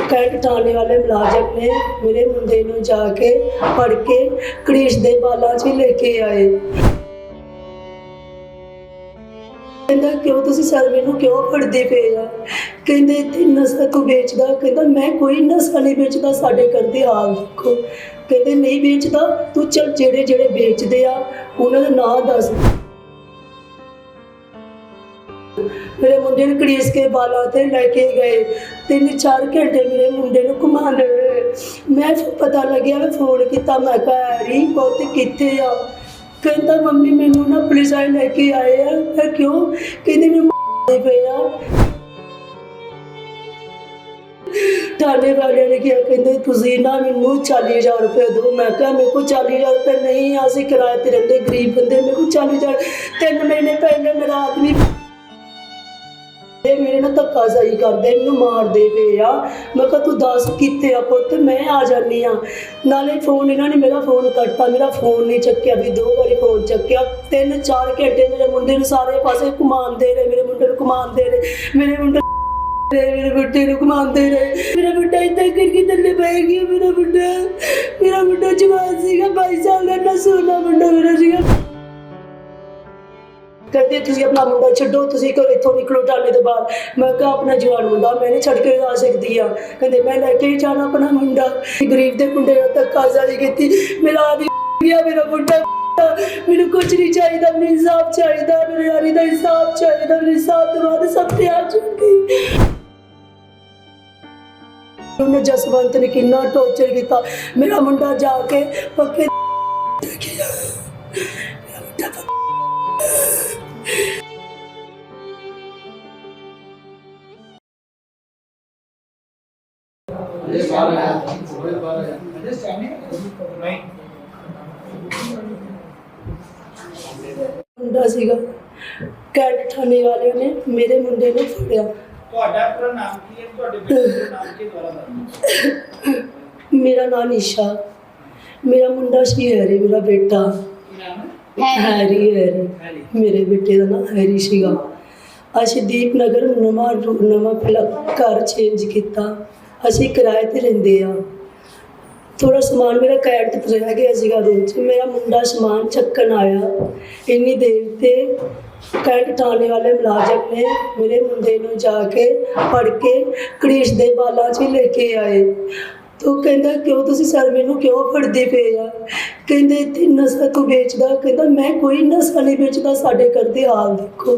Cantt ਵਾਲੇ ਮੁਲਾਜ਼ਮ ਨੇ ਮੇਰੇ ਮੁੰਡੇ ਨੂੰ ਜਾ ਕੇ ਫੜ ਕੇ ਕ੍ਰਿਸ਼ ਦੇ ਬਾਲਾਂ 'ਚ ਲੈ ਕੇ ਆਏ। ਕਹਿੰਦਾ, ਕਿਉਂ ਤੁਸੀਂ ਸਰ ਮੈਨੂੰ ਕਿਉਂ ਫੜਦੇ ਪਏ ਆ ਕਹਿੰਦੇ, ਇੱਥੇ ਨਸ਼ਾ ਤੂੰ ਵੇਚਦਾ? ਕਹਿੰਦਾ, ਮੈਂ ਕੋਈ ਨਸ਼ਾ ਨਹੀਂ ਵੇਚਦਾ, ਸਾਡੇ ਕਰਦੇ ਦੇ ਹਾਲ ਦੇਖੋ। ਕਹਿੰਦੇ, ਨਹੀਂ ਵੇਚਦਾ, ਤੂੰ ਚੱਲ ਜਿਹੜੇ ਜਿਹੜੇ ਵੇਚਦੇ ਆ, ਉਹਨਾਂ ਦਾ ਨਾਂ ਦੱਸ। ਮੇਰੇ ਮੁੰਡੇ ਨੂੰ ਕੜੀਸ ਕੇ ਬਾਲਾਂ ਤੇ ਲੈ ਕੇ ਗਏ। ਤਿੰਨ ਚਾਰ ਘੰਟੇ ਮੇਰੇ ਮੁੰਡੇ ਨੂੰ ਘੁਮਾਉਂਦੇ ਰਹੇ ਮੈਂ ਫਿਰ ਪਤਾ ਲੱਗਿਆ ਮੈਂ ਫੋਨ ਕੀਤਾ। ਮੈਂ ਕਿਹਾ ਰੀ ਪੁੱਤ ਕਿੱਥੇ ਆ? ਕਹਿੰਦਾ ਮੰਮੀ ਮੈਨੂੰ ਨਾ ਪੁਲਿਸ ਵਾਲੇ ਲੈ ਕੇ ਆਏ ਆ। ਮੈਂ ਕਿਉਂ? ਕਹਿੰਦੀ ਮੈਨੂੰ ਮਾਰਦੇ ਪਏ ਆ। ਥਾਣੇ ਵਾਲਿਆਂ ਨੇ ਕਿਹਾ ਕਹਿੰਦੇ ਤੁਸੀਂ ਨਾ ਮੈਨੂੰ 40000 ਰੁਪਏ ਦਿਓ। ਮੈਂ ਕਿਹਾ ਮੇਰੇ ਕੋਲ 40000 ਰੁਪਏ ਨਹੀਂ ਆ, ਅਸੀਂ ਕਿਰਾਏ ਤੇ ਰਹਿੰਦੇ ਗਰੀਬ ਬੰਦੇ। ਮੇਰੇ ਕੋਲ 40000 ਤਿੰਨ ਮਹੀਨੇ ਪਹਿਲੇ ਮੇਰਾ ਆਦਮੀ ਇਹ ਮੇਰੇ ਨਾਲ ਧੱਕਾ ਸਹੀ ਕਰਦੇ ਮੈਨੂੰ ਮਾਰਦੇ ਪਏ ਆ। ਮੈਂ ਕਿਹਾ, ਤੂੰ ਦੱਸ ਕਿੱਥੇ ਆ ਪੁੱਤ? ਮੈਂ ਆ ਜਾਨੀ ਆ। ਨਾਲੇ ਫੋਨ ਇਹਨਾਂ ਨੇ ਮੇਰਾ ਫੋਨ ਕੱਟਤਾ। ਮੇਰਾ ਫੋਨ ਨਹੀਂ ਚੱਕਿਆ ਵੀ, ਦੋ ਵਾਰੀ ਫੋਨ ਚੱਕਿਆ। ਤਿੰਨ ਚਾਰ ਘੰਟੇ ਮੇਰੇ ਮੁੰਡੇ ਨੂੰ ਸਾਰੇ ਪਾਸੇ ਘੁਮਾਉਂਦੇ ਰਹੇ। ਮੇਰੇ ਮੁੰਡੇ ਨੂੰ ਘੁਮਾਉਂਦੇ ਰਹੇ। ਮੇਰੇ ਮੁੰਡੇ ਮੇਰੇ ਬੁੱਢੇ ਨੂੰ ਘੁਮਾਉਂਦੇ ਰਹੇ। ਮੇਰਾ ਬੁੱਢਾ ਇੱਦਾਂ ਕਰਕੇ ਥੱਲੇ ਪੈ ਗਿਆ। ਮੇਰਾ ਬੁੱਢਾ ਮੇਰਾ ਬੁੱਢਾ ਜਵਾਨ ਸੀਗਾ 22 ਸਾਲ ਦਾ ਨਾ ਸੋਨਾ ਮੁੰਡਾ ਮੇਰਾ ਸੀਗਾ। ਕਹਿੰਦੇ ਤੁਸੀਂ ਆਪਣਾ ਮੁੰਡਾ ਛੱਡੋ, ਤੁਸੀਂ ਘਰ ਇੱਥੋਂ ਨਿਕਲੋ ਟਾਲੇ ਦੇ ਬਾਹਰ। ਮੈਂ ਕਿਹਾ, ਆਪਣਾ ਜਵਾਨ ਮੁੰਡਾ, ਮੈਂ ਨਹੀਂ ਛੱਡ ਕੇ ਆ ਸਕਦੀ ਆ। ਕਹਿੰਦੇ, ਮੈਂ ਲੈ ਕੇ ਜਾਣਾ ਆਪਣਾ ਮੁੰਡਾ। ਗਰੀਬ ਦੇ ਮੁੰਡੇ ਨਾਲ ਧੱਕਾ ਜਾਰੀ ਕੀਤੀ। ਮੇਰਾ ਆਦੀ ਗਿਆ ਮੇਰਾ ਮੁੰਡਾ ਮੈਨੂੰ ਕੁਝ ਨਹੀਂ ਚਾਹੀਦਾ, ਮੈਨੂੰ ਇਨਸਾਫ ਚਾਹੀਦਾ, ਮੇਰੇ ਯਾਰੀ ਦਾ ਇਨਸਾਫ ਚਾਹੀਦਾ, ਮੇਰੇ ਇਨਸਾਫ ਦਵਾ ਦੇ ਸਭ ਤੇ ਆ ਚੁੱਕੀ ਉਹਨੇ ਜਸਵੰਤ ਨੇ ਕਿੰਨਾ ਟੌਰਚਰ ਕੀਤਾ। ਮੇਰਾ ਮੁੰਡਾ ਜਾ ਕੇ ਪੱਕੇ ਮੁੰਡਾ ਸੀਗਾ। ਕੈਂਟ ਥਾਣੇ ਵਾਲਿਆਂ ਨੇ ਮੇਰੇ ਮੁੰਡੇ ਨੂੰ ਫੜਿਆ। ਤੁਹਾਡਾ ਪੂਰਾ ਨਾਮ ਕੀ ਹੈ? ਤੁਹਾਡੇ ਬੇਟੇ ਦਾ ਨਾਮ ਕੀ ਹੈ? ਦੁਬਾਰਾ ਦੱਸੋ ਮੇਰਾ ਨਾਂ ਨਿਸ਼ਾ ਮੇਰਾ ਮੁੰਡਾ ਸੀ ਹੈਰੀ ਮੇਰਾ ਬੇਟਾ। ਨਾਮ ਹੈਰੀ ਹੈਰੀ। ਮੇਰੇ ਬੇਟੇ ਦਾ ਨਾਮ ਹੈਰੀ ਸੀਗਾ। ਅਸੀਂ ਦੀਪਨਗਰ ਨਵਾਂ ਨਵਾਂ ਘਰ ਚੇਂਜ ਕੀਤਾ। ਅਸੀਂ ਕਿਰਾਏ ਤੇ ਰਹਿੰਦੇ ਆ। ਥੋੜਾ ਸਮਾਨ ਮੇਰਾ ਕੈਂਟ ਤੇ ਰਹਿ ਗਿਆ ਸੀਗਾ ਰੂਮ 'ਚ ਮੇਰਾ ਮੁੰਡਾ ਸਮਾਨ ਚੱਕਣ ਆਇਆ। ਇੰਨੀ ਦੇਰ ਤੇ ਕੈਂਟ ਥਾਣੇ ਵਾਲੇ ਮੁਲਾਜ਼ਮ ਨੇ ਮੇਰੇ ਮੁੰਡੇ ਨੂੰ ਜਾ ਕੇ ਫੜ ਕੇ ਕ੍ਰਿਸ਼ ਦੇ ਬਾਲਾਂ 'ਚ ਲੈ ਕੇ ਆਏ। ਤੂੰ ਕਹਿੰਦਾ, ਕਿਉਂ ਤੁਸੀਂ ਸਰ ਮੈਨੂੰ ਕਿਉਂ ਫੜਦੇ ਪਏ ਆ? ਕਹਿੰਦੇ, ਇੱਥੇ ਨਸ਼ਾ ਤੂੰ ਵੇਚਦਾ? ਕਹਿੰਦਾ, ਮੈਂ ਕੋਈ ਨਸ਼ਾ ਨਹੀਂ ਵੇਚਦਾ, ਸਾਡੇ ਘਰ ਦੇ ਹਾਲ ਦੇਖੋ।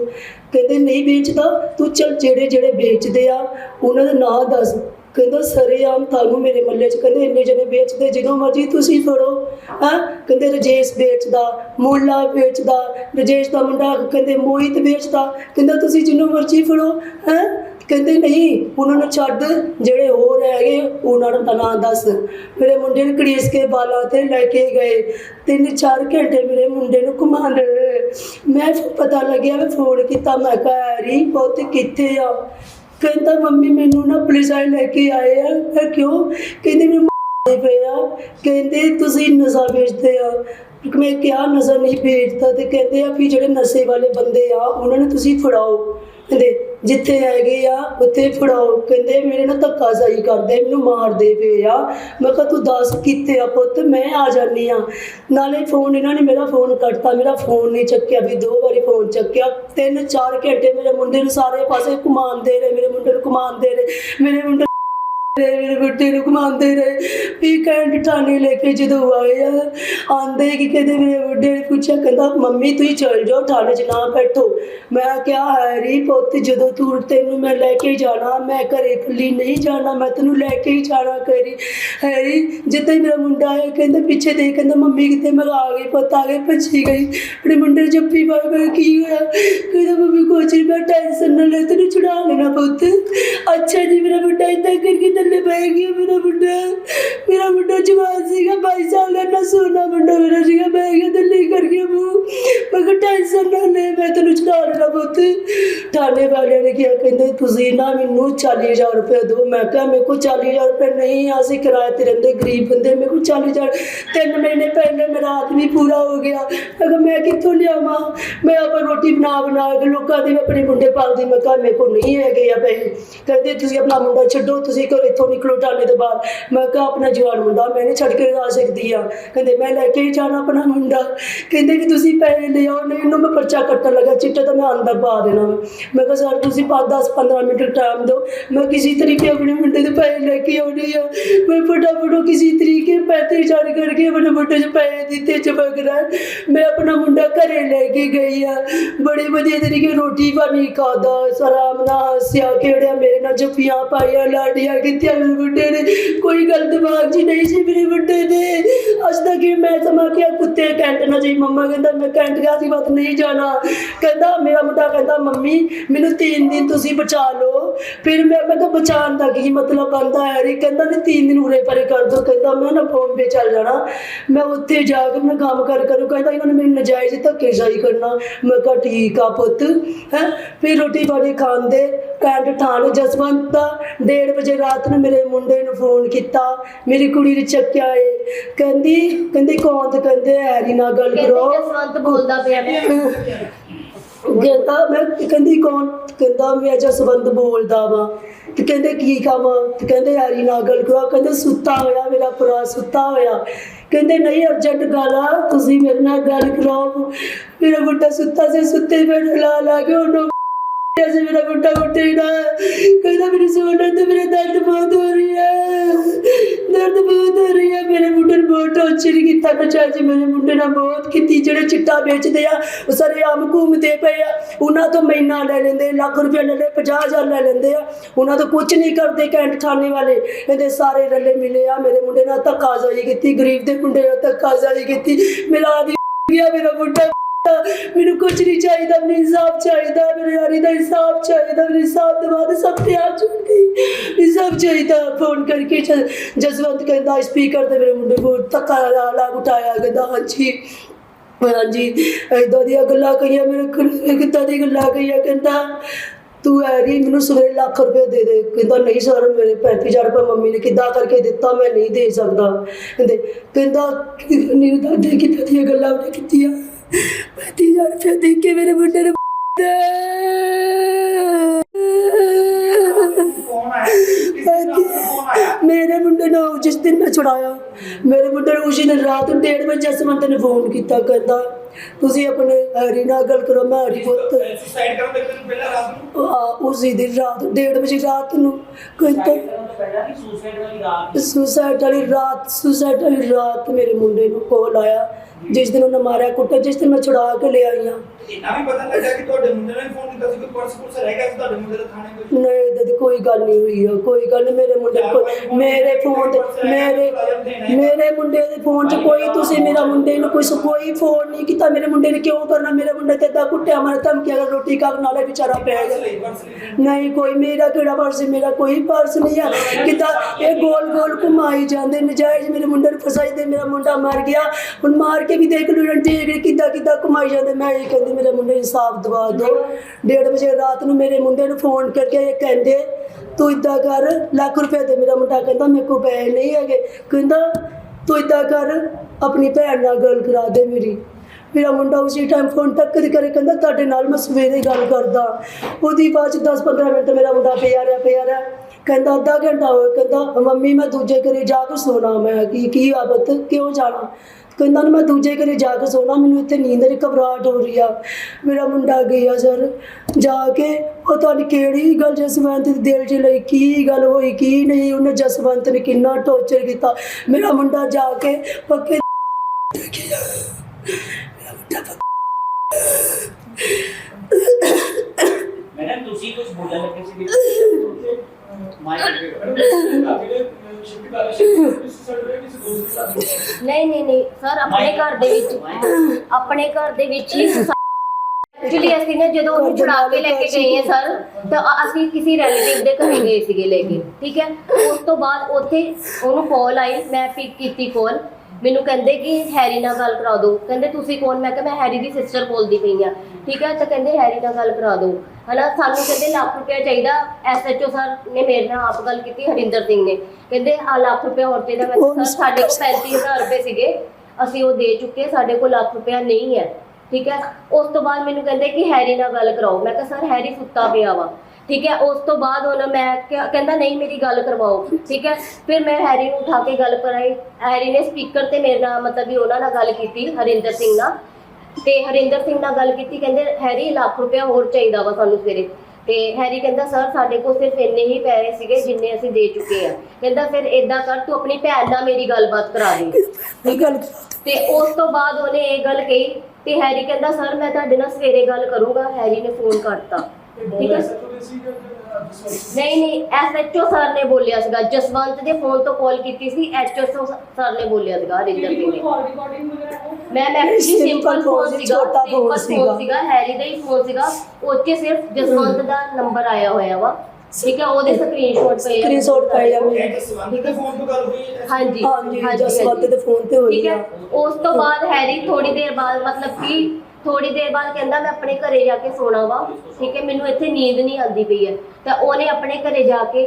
ਕਹਿੰਦੇ, ਨਹੀਂ ਵੇਚਦਾ, ਤੂੰ ਚੱਲ ਜਿਹੜੇ ਜਿਹੜੇ ਵੇਚਦੇ ਆ, ਉਹਨਾਂ ਦਾ ਨਾਂ ਦੱਸ। ਕਹਿੰਦਾ, ਸਰੇਆਮ ਤੁਹਾਨੂੰ ਮੇਰੇ ਮੱਲੇ 'ਚ ਕਹਿੰਦੇ, ਇੰਨੇ ਜਣੇ ਵੇਚਦੇ ਜਿਹਨੂੰ ਮਰਜ਼ੀ ਤੁਸੀਂ ਫੜੋ। ਹਾਂ? ਕਹਿੰਦੇ, ਰਜੇਸ਼ ਵੇਚਦਾ, ਮੋਲਾ ਵੇਚਦਾ, ਰਜੇਸ਼ ਦਾ ਮੁੰਡਾ ਕਹਿੰਦੇ, ਮੋਹਿਤ ਵੇਚਦਾ। ਕਹਿੰਦਾ, ਤੁਸੀਂ ਜਿਹਨੂੰ ਮਰਜ਼ੀ ਫੜੋ। ਹੈ? ਕਹਿੰਦੇ, ਨਹੀਂ, ਉਹਨਾਂ ਨੂੰ ਛੱਡ, ਜਿਹੜੇ ਹੋਰ ਹੈਗੇ, ਉਹਨਾਂ ਨੂੰ ਤਾਂ ਨਾਂ ਦੱਸ। ਮੇਰੇ ਮੁੰਡੇ ਨੂੰ ਕੜੀਸ ਕੇ ਬਾਲਾਂ ਤੇ ਲੈ ਕੇ ਗਏ। ਤਿੰਨ ਚਾਰ ਘੰਟੇ ਮੇਰੇ ਮੁੰਡੇ ਨੂੰ ਘੁਮਾਉਂਦੇ ਰਹੇ ਮੈਂ ਪਤਾ ਲੱਗਿਆ ਮੈਂ ਫੋਨ ਕੀਤਾ। ਮੈਂ ਕਿਹਾ ਰੀ ਪੁੱਤ, ਕਿੱਥੇ ਆ? ਕਹਿੰਦਾ, ਮੰਮੀ, ਮੈਨੂੰ ਨਾ ਪੁਲਿਸ ਵਾਲੇ ਲੈ ਕੇ ਆਏ ਆ। ਮੈਂ ਕਿਉਂ? ਕਹਿੰਦੇ ਮੈਨੂੰ ਮਾਰਦੇ ਪਏ ਆ। ਕਹਿੰਦੇ, ਤੁਸੀਂ ਨਸ਼ਾ ਵੇਚਦੇ ਆ। ਮੈਂ ਕਿਹਾ, ਨਸ਼ਾ ਨਹੀਂ ਵੇਚਦਾ। ਤੇ ਕਹਿੰਦੇ ਆ ਵੀ ਜਿਹੜੇ ਨਸ਼ੇ ਵਾਲੇ ਬੰਦੇ ਆ, ਉਹਨਾਂ ਨੂੰ ਤੁਸੀਂ ਫੜਾਓ। ਕਹਿੰਦੇ ਜਿੱਥੇ ਹੈਗੇ ਆ, ਉੱਥੇ ਫੜਾਓ। ਕਹਿੰਦੇ, ਮੇਰੇ ਨਾਲ ਧੱਕਾ ਸਹੀ ਕਰਦੇ, ਮੈਨੂੰ ਮਾਰਦੇ ਪਏ ਆ। ਮੈਂ ਕਿਹਾ, ਤੂੰ ਦੱਸ ਕਿੱਥੇ ਆ ਪੁੱਤ? ਮੈਂ ਆ ਜਾਨੀ ਆ। ਨਾਲੇ ਫੋਨ ਇਹਨਾਂ ਨੇ ਮੇਰਾ ਫੋਨ ਕੱਟਤਾ। ਮੇਰਾ ਫੋਨ ਨਹੀਂ ਚੱਕਿਆ। ਵੀ ਦੋ ਵਾਰੀ ਫੋਨ ਚੱਕਿਆ। ਤਿੰਨ ਚਾਰ ਘੰਟੇ ਮੇਰੇ ਮੁੰਡੇ ਨੂੰ ਸਾਰੇ ਪਾਸੇ ਘੁਮਾਉਂਦੇ ਰਹੇ। ਮੇਰੇ ਮੁੰਡੇ ਨੂੰ ਘੁਮਾਉਂਦੇ ਰਹੇ। ਮੇਰੇ ਮੁੰਡੇ ਰਹੇ, ਮੇਰੇ ਬੁੱਢੇ ਨੂੰ ਘੁਮਾਉਂਦੇ ਰਹੇ। ਵੀ ਕੈਂਟ ਠਾਣੇ ਲੈ ਕੇ ਜਦੋਂ ਆਏ ਆਂਦੇ ਕਿ ਕਹਿੰਦੇ ਮੇਰੇ ਬੁੱਢੇ ਨੇ ਪੁੱਛਿਆ ਕਹਿੰਦਾ ਮੰਮੀ ਤੁਸੀਂ ਚਲ ਜਾਓ ਠਾਣੇ 'ਚ ਨਾ ਬੈਠੋ। ਮੈਂ ਕਿਹਾ ਹੈਰੀ ਪੁੱਤ ਜਦੋਂ ਤੂੰ ਤੈਨੂੰ ਮੈਂ ਲੈ ਕੇ ਜਾਣਾ ਮੈਂ ਘਰੇ ਇਕੱਲੀ ਨਹੀਂ ਜਾਣਾ ਮੈਂ ਤੈਨੂੰ ਲੈ ਕੇ ਹੀ ਜਾਣਾ ਕਰੀ ਹੈਰੀ ਜਿੱਦਾਂ ਹੀ ਮੇਰਾ ਮੁੰਡਾ ਆਇਆ ਕਹਿੰਦਾ ਪਿੱਛੇ ਦੇ ਕਹਿੰਦਾ ਮੰਮੀ ਕਿਤੇ ਮੈਂ ਆ ਗਈ ਪੁੱਤ ਆ ਗਈ ਭੱਜੀ ਗਈ। ਆਪਣੇ ਮੁੰਡੇ ਨੂੰ ਜੱਫੀ ਪਾ ਮੈਂ ਕੀ ਹੋਇਆ? ਕਹਿੰਦਾ ਮੰਮੀ ਕੋਈ ਨਹੀਂ ਮੈਂ ਟੈਨਸ਼ਨ ਨਾ ਲੈ ਤੈਨੂੰ ਛੁਡਾ ਲੈਣਾ ਪੁੱਤ। ਅੱਛਾ ਜੀ ਮੇਰਾ ਬੁੱਢਾ ਇੱਦਾਂ ਕਰਕੇ ਥੱਲੇ ਪੈ ਗਿਆ ਥਾਣੇ ਵਾਲਿਆਂ ਨੇ ਕਿਹਾ ਕਹਿੰਦੇ ਤੁਸੀਂ ਨਾ ਮੈਨੂੰ 40000 ਰੁਪਏ ਦਿਓ। ਮੈਂ ਕਿਹਾ ਮੇਰੇ ਕੋਲ 40000 ਰੁਪਏ ਨਹੀਂ ਆ, ਅਸੀਂ ਕਿਰਾਏ ਤੇ ਰਹਿੰਦੇ ਗਰੀਬ ਬੰਦੇ ਮੇਰੇ ਕੋਲ 40000 ਤਿੰਨ ਮਹੀਨੇ ਪਹਿਲੇ ਮੇਰਾ ਆਦਮੀ ਪੂਰਾ ਹੋ ਗਿਆ। ਮੈਂ ਕਿਹਾ ਮੈਂ ਕਿੱਥੋਂ ਲਿਆਵਾਂ? ਮੈਂ ਆਪਾਂ ਰੋਟੀ ਬਣਾ ਬਣਾ ਕੇ ਲੋਕਾਂ ਦੇ ਆਪਣੇ ਮੁੰਡੇ ਪਾਲਦੀ ਮੈਂ ਕਿਹਾ ਮੇਰੇ ਕੋਲ ਨਹੀਂ ਹੈਗੇ ਆ ਪੈਸੇ। ਕਹਿੰਦੇ ਤੁਸੀਂ ਆਪਣਾ ਮੁੰਡਾ ਛੱਡੋ ਤੁਸੀਂ ਘਰ ਇੱਥੋਂ ਨਿਕਲੋ ਟਾਲੇ ਤੋਂ ਬਾਹਰ। ਮੈਂ ਕਿਹਾ ਆਪਣਾ ਜਵਾਨ ਮੁੰਡਾ ਮੈਂ ਨਹੀਂ ਛੱਡ ਕੇ ਆ ਸਕਦੀ ਆ। ਕਹਿੰਦੇ ਮੈਂ ਲੈ ਕੇ ਜਾਣਾ ਆਪਣਾ ਮੁੰਡਾ। ਕਹਿੰਦੇ ਕਿ ਤੁਸੀਂ ਪੈਸੇ ਲਿਆਓ ਨਹੀਂ ਇਹਨੂੰ ਮੈਂ ਪਰਚਾ ਕੱਟਣ ਲੱਗਾ ਚਿੱਟਾ ਤਾਂ ਮੈਂ ਅੰਦਰ ਪਾ ਦੇਣਾ ਵਾ। ਮੈਂ ਕਿਹਾ ਸਰ ਤੁਸੀਂ 5 10 15 ਮਿੰਟ ਟਾਈਮ ਦਿਓ। ਮੈਂ ਕਿਸੇ ਤਰੀਕੇ ਆਪਣੇ ਮੁੰਡੇ ਦੇ ਪੈਸੇ ਲੈ ਕੇ ਆਉਣੇ ਆ। ਮੈਂ ਫਟਾਫਟ ਕਿਸੇ ਤਰੀਕੇ ਪੈਸੇ ਚਾਰ ਕਰਕੇ ਆਪਣੇ ਮੁੰਡੇ 'ਚ ਪੈਸੇ ਦਿੱਤੇ ਚਮਕ ਮੈਂ ਆਪਣਾ ਮੁੰਡਾ ਘਰੇ ਲੈ ਕੇ ਗਈ ਆ। ਬੜੇ ਵਧੀਆ ਤਰੀਕੇ ਰੋਟੀ ਪਾਣੀ ਖਾਦਾ ਸਰਾਮ ਨਾਲ ਹੱਸਿਆ ਖੇੜਿਆ ਮੇਰੇ ਨਾਲ ਜੱਫੀਆਂ ਪਾਈਆਂ, ਲਾਡੀਆਂ ਕੀਤੀਆਂ ਮੇਰੇ ਮੁੰਡੇ ਨੇ। ਕੋਈ ਗੱਲ ਦਿਮਾਗ 'ਚ ਨਹੀਂ ਸੀ ਮੇਰੇ ਮੁੰਡੇ ਦੇ। ਅੱਜ ਤੱਕ ਮੈਂ ਸਮਾ ਕੇ ਕੁੱਤੇ ਕੈਂਟ ਨਾ ਜੀ ਮੰਮਾ ਕਹਿੰਦਾ, ਮੈਂ ਕੈਂਟ ਗਿਆ ਸੀ, ਬਸ ਨਹੀਂ ਜਾਣਾ। ਕਹਿੰਦਾ, ਮੇਰਾ ਮੁੰਡਾ ਕਹਿੰਦਾ, ਮੰਮੀ ਮੈਨੂੰ ਤਿੰਨ ਦਿਨ ਤੁਸੀਂ ਬਚਾ ਲਓ। ਫਿਰ ਮੈਂ ਮੈਂ ਕਿਹਾ ਬਚਾਉਣ ਦਾ ਕੀ ਮਤਲਬ ਕਹਿੰਦਾ ਹੈ? ਰੀ ਕਹਿੰਦਾ ਨੇ ਤਿੰਨ ਦਿਨ ਉਰੇ ਪਰੇ ਕਰ ਦੋ। ਕਹਿੰਦਾ ਮੈਂ ਨਾ ਬੰਬੇ ਚੱਲ ਜਾਣਾ। ਮੈਂ ਉੱਥੇ ਜਾ ਕੇ ਮੈਂ ਕੰਮ ਕਰ ਕਰੂ ਕਹਿੰਦਾ ਇਹਨਾਂ ਨੇ ਮੈਨੂੰ ਨਜਾਇਜ਼ ਧੱਕੇਸ਼ਾਹੀ ਕਰਨਾ। ਮੈਂ ਕਿਹਾ ਠੀਕ ਆ ਪੁੱਤ ਹੈ? ਫਿਰ ਰੋਟੀ ਪਾਣੀ ਖਾਂਦੇ ਕੈਂਟ ਥਾਣੇ ਜਸਵੰਤ ਦਾ 1:30 ਵਜੇ ਰਾਤ ਨੂੰ ਮੇਰੇ ਮੁੰਡੇ ਨੂੰ ਫੋਨ ਕੀਤਾ। ਮੇਰੀ ਕੁੜੀ ਨੇ ਚੱਕਿਆ ਏ। ਕਹਿੰਦੀ ਕਹਿੰਦੀ ਕੌਣ ਤੇ ਕਹਿੰਦੇ ਹੈਰੀ ਨਾਲ ਗੱਲ ਕਰੋ। ਜਸਵੰਤ ਬੋਲਦਾ ਪਿਆ ਮੈਂ। ਕਹਿੰਦਾ ਮੈਂ ਕਹਿੰਦੀ, ਕੌਣ? ਕਹਿੰਦਾ, ਮੈਂ ਜਸਵੰਤ ਬੋਲਦਾ ਵਾਂ। ਤੇ ਕਹਿੰਦੇ, ਕੀ ਕੰਮ ਤੇ ਕਹਿੰਦੇ ਹੈਰੀ ਨਾਲ ਗੱਲ ਕਰੋ। ਕਹਿੰਦੇ, ਸੁੱਤਾ ਹੋਇਆ, ਮੇਰਾ ਭਰਾ ਸੁੱਤਾ ਹੋਇਆ। ਕਹਿੰਦੇ, ਨਹੀਂ ਅਰਜੈਂਟ ਗੱਲ ਆ, ਤੁਸੀਂ ਮੇਰੇ ਨਾਲ ਗੱਲ ਕਰਾਓ। ਮੇਰਾ ਬੁੱਢਾ ਸੁੱਤਾ ਸੀ, ਸੁੱਤੇ ਪੇ ਲਾ ਲਾ ਕੇ ਉਹਨੂੰ ਐਸੇ ਮੇਰਾ ਬੁੱਢਾ ਉੱਠੇ ਨਾ ਕਹਿੰਦਾ ਮੇਰੀ ਸੋਨਾ ਤੇ ਮੇਰੇ ਦਰਦ ਬਹੁਤ ਹੋ ਰਹੀ ਹੈ। ਦਰਦ ਬਹੁਤ ਹੋ ਰਹੀ ਹੈ। ਮੇਰੇ ਮੁੰਡੇ ਨੂੰ ਬਹੁਤ ਟੌਰਚਰ ਕੀਤਾ। ਨਾ ਚਾਚੀ ਮੇਰੇ ਮੁੰਡੇ ਨਾਲ ਬਹੁਤ ਕੀਤੀ। ਜਿਹੜੇ ਚਿੱਟਾ ਵੇਚਦੇ ਆ, ਉਹ ਸਾਰੇ ਆਮ ਘੁੰਮਦੇ ਪਏ ਆ। ਉਹਨਾਂ ਤੋਂ ਮਹੀਨਾ ਲੈ ਲੈਂਦੇ, ਲੱਖ ਰੁਪਏ ਲੈ ਲੈ 50000 ਲੈ ਲੈਂਦੇ ਆ। ਉਹਨਾਂ ਤੋਂ ਕੁਝ ਨਹੀਂ ਕਰਦੇ ਕੈਂਟ ਥਾਣੇ ਵਾਲੇ। ਇਹਦੇ ਸਾਰੇ ਰੱਲੇ ਮਿਲੇ ਆ। ਮੇਰੇ ਮੁੰਡੇ ਨਾਲ ਧੱਕਾਜ਼ਾਈ ਕੀਤੀ, ਗਰੀਬ ਦੇ ਮੁੰਡੇ ਨਾਲ ਧੱਕਾਜ਼ਾਈ ਕੀਤੀ। ਮਿਲਾ ਦੀ ਗਿਆ ਮੇਰਾ ਮੁੰਡਾ। ਮੈਨੂੰ ਕੁਝ ਨਹੀਂ ਚਾਹੀਦਾ, ਮੈਨੂੰ ਇਨਸਾਫ ਚਾਹੀਦਾ, ਮੇਰੇ ਯਾਰੀ ਦਾ ਇਨਸਾਫ ਚਾਹੀਦਾ, ਮੇਰੇ ਇਨਸਾਫ ਦੇ ਬਾਅਦ ਸਭ ਤੇ ਆ ਚੁੱਕੀ ਇਨਸਾਫ ਚਾਹੀਦਾ ਫੋਨ ਕਰਕੇ ਜ- ਕਹਿੰਦਾ ਸਪੀਕਰ ਤੇ ਮੇਰੇ ਮੁੰਡੇ ਕੋਲ ਧੱਕਾ ਲਾ ਉਠਾਇਆ, ਕਹਿੰਦਾ, ਹਾਂਜੀ ਹਾਂਜੀ, ਏਦਾਂ ਦੀਆਂ ਗੱਲਾਂ ਕਹੀਆਂ ਮੇਰੇ ਕੋਲ ਕਿੱਦਾਂ ਦੀ ਗੱਲਾਂ ਕਹੀਆਂ, ਕਹਿੰਦਾ, ਤੂੰ ਐਰੀ ਮੈਨੂੰ ਸਵੇਰੇ ਲੱਖ ਰੁਪਏ ਦੇ ਦੇ। ਕਹਿੰਦਾ, ਨਹੀਂ ਸਰ, ਮੇਰੇ 35000 ਰੁਪਏ ਮੰਮੀ ਨੇ ਕਿੱਦਾਂ ਕਰਕੇ ਦਿੱਤਾ, ਮੈਂ ਨਹੀਂ ਦੇ ਸਕਦਾ। ਕਹਿੰਦੇ, ਕਹਿੰਦਾ ਨੀਰੂ ਦਾਦੇ ਕਿੱਦਾਂ ਦੀਆਂ ਗੱਲਾਂ ਉਹਨੇ ਕੀਤੀਆਂ? 35000 ਰੁਪਏ ਦੇ ਕੇ ਮੇਰੇ ਮੁੰਡੇ ਨੂੰ ਮੇਰੇ ਮੁੰਡੇ ਨੂੰ ਜਿਸ ਦਿਨ ਮੈਂ ਛੁਡਾਇਆ, ਮੇਰੇ ਮੁੰਡੇ ਨੂੰ ਉਸੇ ਦਿਨ ਰਾਤ ਨੂੰ 1:30 ਵਜੇ ਜਸਵੰਤ ਨੇ ਫੋਨ ਕੀਤਾ, ਕਹਿੰਦਾ ਤੁਸੀਂ ਆਪਣੇ ਹਰੀ ਨਾਲ ਗੱਲ ਕਰੋ ਮੈਂ ਹਰੀ ਪੁੱਤ ਸੁਸਾਈਡ ਕਰਨ ਦੇ ਦਿਨ ਪਹਿਲਾਂ ਰਾਤ ਨੂੰ ਆ ਉਸੇ ਦਿਨ ਰਾਤ 1:30 ਵਜੇ ਰਾਤ ਨੂੰ ਪਹਿਲਾਂ ਨਹੀਂ ਸੁਸਾਈਡ ਵਾਲੀ ਰਾਤ ਸੁਸਾਈਡ ਵਾਲੀ ਰਾਤ ਸੁਸਾਈਡ ਵਾਲੀ ਰਾਤ ਮੇਰੇ ਮੁੰਡੇ ਨੂੰ ਕੋਲ ਆਇਆ। ਜਿਸ ਦਿਨ ਉਹਨੇ ਮਾਰਿਆ ਕੁੱਟਿਆ ਜਿਸ ਦਿਨ ਮੈਂ ਛੁਡਾ ਕੇ ਲੈ ਆਈ ਹਾਂ। ਇੰਨਾ ਵੀ ਪਤਾ ਲੱਗਾ ਕਿ ਤੁਹਾਡੇ ਮੁੰਡੇ ਨੇ ਫੋਨ ਕੀਤਾ ਸੀ ਕਿ ਪਰਸ ਪੁਰਸ ਰਹਿ ਗਿਆ ਸੀ ਤੁਹਾਡੇ ਮੁੰਡੇ ਦੇ ਥਾਣੇ ਵਿੱਚ ਨਹੀਂ ਏਦਾਂ ਦੀ ਕੋਈ ਗੱਲ ਨਹੀਂ ਹੋਈ ਆ ਕੋਈ ਗੱਲ ਮੇਰੇ ਮੁੰਡੇ ਕੋਲ ਮੇਰੇ ਫੋਨ ਤੇ ਮੇਰੇ ਮੇਰੇ ਮੁੰਡੇ ਦੇ ਫੋਨ 'ਚ ਕੋਈ ਤੁਸੀਂ ਮੇਰਾ ਮੁੰਡੇ ਨੂੰ ਕੋਈ ਕੋਈ ਫੋਨ ਨਹੀਂ ਕੀਤਾ। ਮੇਰੇ ਮੁੰਡੇ ਨੇ ਕਿਉਂ ਕਰਨਾ? ਮੇਰੇ ਮੁੰਡੇ ਤੇ ਤਾਂ ਕੁੱਟਿਆ ਮਾਰ ਧਮਕੀਆਂ ਨਾਲ ਰੋਟੀ ਖਾਣ ਨਾਲੇ ਵਿਚਾਰਾ ਪੈ ਗਿਆ। ਨਹੀਂ ਕੋਈ ਮੇਰਾ ਕਿਹੜਾ ਪਰਸ? ਮੇਰਾ ਕੋਈ ਪਰਸ ਨਹੀਂ ਆ। ਕਿਦਾਂ ਇਹ ਗੋਲ ਗੋਲ ਘੁਮਾਈ ਜਾਂਦੇ ਨਜਾਇਜ਼ ਮੇਰੇ ਮੁੰਡੇ ਨੂੰ ਫਸਾਈ ਦੇ ਮੇਰਾ ਮੁੰਡਾ ਮਰ ਗਿਆ। ਹੁਣ ਮਾਰ ਕੇ ਵੀ ਦੇਖ ਲੋ ਜੰਟੇ ਕਿਦਾਂ ਕਿਦਾਂ ਘੁਮਾਈ ਜਾਂਦੇ। ਮੈਂ ਇਹ ਕਹਿੰਦੀ ਮੇਰੇ ਮੁੰਡੇ ਨੂੰ ਇਨਸਾਫ ਦਵਾ ਦਿਓ। ਡੇਢ ਵਜੇ ਰਾਤ ਨੂੰ ਮੇਰੇ ਮੁੰਡੇ ਨੂੰ ਫੋਨ ਕਰਕੇ ਇਹ ਕਹਿੰਦੇ ਤੂੰ ਇਦਾਂ ਕਰ ਲੱਖ ਰੁਪਏ ਦੇ ਮੇਰਾ ਮੁੰਡਾ ਕਹਿੰਦਾ ਮੇਰੇ ਕੋਲ ਪੈਸੇ ਨਹੀਂ ਹੈਗੇ। ਕਹਿੰਦਾ ਤੂੰ ਇਦਾਂ ਕਰ ਆਪਣੀ ਭੈਣ ਨਾਲ ਗੱਲ ਕਰਾ ਦੇ ਮੇਰੀ। ਮੇਰਾ ਮੁੰਡਾ ਉਸੇ ਟਾਈਮ ਫੋਨ ਤੱਕ ਕਰੇ, ਕਹਿੰਦਾ ਤੁਹਾਡੇ ਨਾਲ ਮੈਂ ਸਵੇਰੇ ਗੱਲ ਕਰਦਾ। ਉਹਦੀ ਬਾਅਦ ਚ 10-15 ਮਿੰਟ ਮੇਰਾ ਮੁੰਡਾ ਪਿਆ ਰਿਹਾ ਪਿਆ ਰਿਹਾ। ਕਹਿੰਦਾ ਅੱਧਾ ਘੰਟਾ ਹੋਇਆ, ਕਹਿੰਦਾ, ਮੰਮੀ, ਮੈਂ ਦੂਜੇ ਘਰੇ ਜਾ ਕੇ ਸੋਣਾ ਮੈਂ। ਕੀ ਕੀ ਆਬਤ ਕਿਉਂ ਜਾਣਾ? ਕਹਿੰਦਾ ਮੈਂ ਦੂਜੇ ਘਰੇ ਜਾ ਕੇ ਸੋਣਾ, ਮੈਨੂੰ ਇੱਥੇ ਨੀਂਦ ਦੀ ਘਬਰਾਹਟ ਹੋ ਰਹੀ ਆ। ਮੇਰਾ ਮੁੰਡਾ ਗਿਆ, ਸਰ। ਜਾ ਕੇ ਉਹ ਤੁਹਾਨੂੰ ਕਿਹੜੀ ਗੱਲ ਜਸਵੰਤ ਦੇ ਦਿਲ 'ਚ ਲਈ, ਕੀ ਗੱਲ ਹੋਈ, ਕੀ ਨਹੀਂ? ਉਹਨੇ ਜਸਵੰਤ ਨੇ ਕਿੰਨਾ ਟੌਰਚਰ ਕੀਤਾ। ਮੇਰਾ ਮੁੰਡਾ ਜਾ ਕੇ ਪੱਕੇ ਦੇਖਿਆ। ਮੈਡਮ ਤੁਸੀਂ ਕੁਝ ਬੋਲਣ ਲੱਗੇ ਸੀ ਮਾਈਕ ਨਹੀਂ ਨਹੀਂ ਨਹੀਂ ਸਰ ਆਪਣੇ ਘਰ ਦੇ ਵਿੱਚ ਆਪਣੇ ਘਰ ਦੇ ਵਿੱਚ ਹੀ ਐਕਚੁਅਲੀ ਅਸੀਂ ਨੇ ਜਦੋਂ ਉਹਨੂੰ ਛੁਡਾ ਕੇ ਲੈ ਕੇ ਗਏ ਆ ਸਰ ਤਾਂ ਅਸੀਂ ਕਿਸੇ ਰਿਲੇਟਿਵ ਦੇ ਘਰੇ ਗਏ ਸੀਗੇ ਲੈ ਕੇ ਠੀਕ ਹੈ? ਉਸ ਤੋਂ ਬਾਅਦ ਉੱਥੇ ਉਹਨੂੰ ਕਾਲ ਆਈ ਮੈਂ ਪਿਕ ਕੀਤੀ ਕਾਲ ਮੈਨੂੰ ਕਹਿੰਦੇ ਕਿ ਹੈਰੀ ਨਾਲ ਗੱਲ ਕਰਾ ਦਿਓ। ਕਹਿੰਦੇ ਤੁਸੀਂ ਕੌਣ? ਮੈਂ ਕਿਹਾ ਮੈਂ ਹੈਰੀ ਦੀ ਸਿਸਟਰ ਬੋਲਦੀ ਪਈ ਆ ਠੀਕ ਹੈ? ਤਾਂ ਕਹਿੰਦੇ ਹੈਰੀ ਨਾਲ ਗੱਲ ਕਰਾ ਦਿਓ। ਹਨਾ? ਸਾਨੂੰ ਕਹਿੰਦੇ ਲੱਖ ਰੁਪਇਆ ਚਾਹੀਦਾ। ਐਸਐਚਓ ਸਰ ਨੇ ਮੇਰੇ ਨਾਲ ਆਪ ਗੱਲ ਕੀਤੀ ਹਰਿੰਦਰ ਸਿੰਘ ਨੇ। ਕਹਿੰਦੇ ਆ ਲੱਖ ਰੁਪਇਆ ਹੋਰ ਚਾਹੀਦਾ ਮੈਂ ਕਿਹਾ, ਸਰ ਸਾਡੇ ਕੋਲ 35000 ਰੁਪਏ ਸੀਗੇ। ਅਸੀਂ ਉਹ ਦੇ ਚੁੱਕੇ ਸਾਡੇ ਕੋਲ ਲੱਖ ਰੁਪਇਆ ਨਹੀਂ ਹੈ। ਠੀਕ ਹੈ? ਉਸ ਤੋਂ ਬਾਅਦ ਮੈਨੂੰ ਕਹਿੰਦੇ ਕਿ ਹੈਰੀ ਨਾਲ ਗੱਲ ਕਰਾਓ। ਮੈਂ ਕਿਹਾ ਸਰ ਹੈਰੀ ਸੁੱਤਾ ਪਿਆ ਵਾ। ਠੀਕ ਹੈ, ਉਸ ਤੋਂ ਬਾਅਦ ਹੁਣ ਮੈਂ ਕਿਹਾ- ਕਹਿੰਦਾ ਨਹੀਂ ਮੇਰੀ ਗੱਲ ਕਰਵਾਓ, ਠੀਕ ਹੈ। ਫਿਰ ਮੈਂ ਹੈਰੀ ਨੂੰ ਉਠਾ ਕੇ ਗੱਲ ਕਰਾਈ। ਹੈਰੀ ਨੇ ਸਪੀਕਰ ਤੇ ਮੇਰੇ ਨਾਲ ਮਤਲਬ ਵੀ ਉਹਨਾਂ ਨਾਲ ਗੱਲ ਕੀਤੀ, ਹਰਿੰਦਰ ਸਿੰਘ ਨਾਲ। ਤੇ ਹਰਿੰਦਰ ਸਿੰਘ ਨਾਲ ਗੱਲ ਕੀਤੀ, ਕਹਿੰਦੇ ਹੈਰੀ ਲੱਖ ਰੁਪਇਆ ਹੋਰ ਚਾਹੀਦਾ ਵਾ ਸਾਨੂੰ ਸਵੇਰੇ। ਤੇ ਹੈਰੀ ਕਹਿੰਦਾ, ਸਰ, ਸਾਡੇ ਕੋਲ ਸਿਰਫ ਇੰਨੇ ਹੀ ਪੈਸੇ ਸੀਗੇ ਜਿੰਨੇ ਅਸੀਂ ਦੇ ਚੁੱਕੇ ਆ। ਕਹਿੰਦਾ, ਫਿਰ ਏਦਾਂ ਕਰ, ਤੂੰ ਆਪਣੀ ਭੈਣ ਨਾਲ ਮੇਰੀ ਗੱਲਬਾਤ ਕਰਾ ਦੇ। ਇਹ ਗੱਲ ਤੇ ਉਸ ਤੋਂ ਬਾਅਦ ਉਹਨੇ ਇਹ ਗੱਲ ਕਹੀ ਤੇ ਹੈਰੀ ਕਹਿੰਦਾ, ਸਰ, ਮੈਂ ਤੁਹਾਡੇ ਨਾਲ ਸਵੇਰੇ ਗੱਲ ਕਰੂੰਗਾ। ਹੈਰੀ ਨੇ ਫੋਨ ਕਰਤਾ ਠੀਕ ਹੈ। ਨਹੀਂ ਨਹੀਂ ਐਸਐਚਓ ਸਰ ਨੇ ਬੋਲਿਆ ਸੀਗਾ। ਜਸਵੰਤ ਦੇ ਫੋਨ ਤੋਂ ਕਾਲ ਕੀਤੀ ਸੀ ਐਚਓ ਸਰ ਨੇ ਬੋਲਿਆ ਸੀਗਾ ਹਰਿੰਦਰ ਸਿੰਘ ਨੇ। ਮੈਂ ਐਕਚੁਅਲੀ ਸਿੰਪਲ ਫੋਨ ਸੀ, ਸੀਗਾ ਛੋਟਾ ਫੋਨ ਸੀਗਾ। ਹੈਰੀ ਦਾ ਹੀ ਫੋਨ ਸੀਗਾ। 'ਚ ਸਿਰਫ ਜਸਵੰਤ ਦਾ ਨੰਬਰ ਆਇਆ ਹੋਇਆ ਵਾ। ਠੀਕ ਹੈ ਉਹਦੇ ਸਕਰੀਨਸ਼ਾਟ ਪਏ। Screenshot ਪਏ ਆ ਮੇਰੇ। ਜਸਵੰਤ ਦੇ ਫੋਨ ਤੋਂ ਗੱਲ ਹੋਈ ਹੈ? ਹਾਂਜੀ ਹਾਂਜੀ ਜਸਵੰਤ ਦੇ ਫੋਨ ਤੇ ਹੋਈ ਠੀਕ ਹੈ ਉਸ ਤੋਂ ਬਾਅਦ ਹੈਰੀ ਥੋੜੀ ਦੇਰ ਬਾਅਦ ਮਤਲਬ ਕਿ ਥੋੜੀ ਦੇਰ ਬਾਅਦ ਕਹਿੰਦਾ ਮੈਂ ਆਪਣੇ ਘਰੇ ਜਾ ਕੇ ਸੋਣਾ ਵਾ, ਠੀਕ ਹੈ, ਮੈਨੂੰ ਇੱਥੇ ਨੀਂਦ ਨਹੀਂ ਆਉਂਦੀ ਪਈ ਹੈ। ਤਾਂ ਉਹਨੇ ਆਪਣੇ ਘਰੇ ਜਾ ਕੇ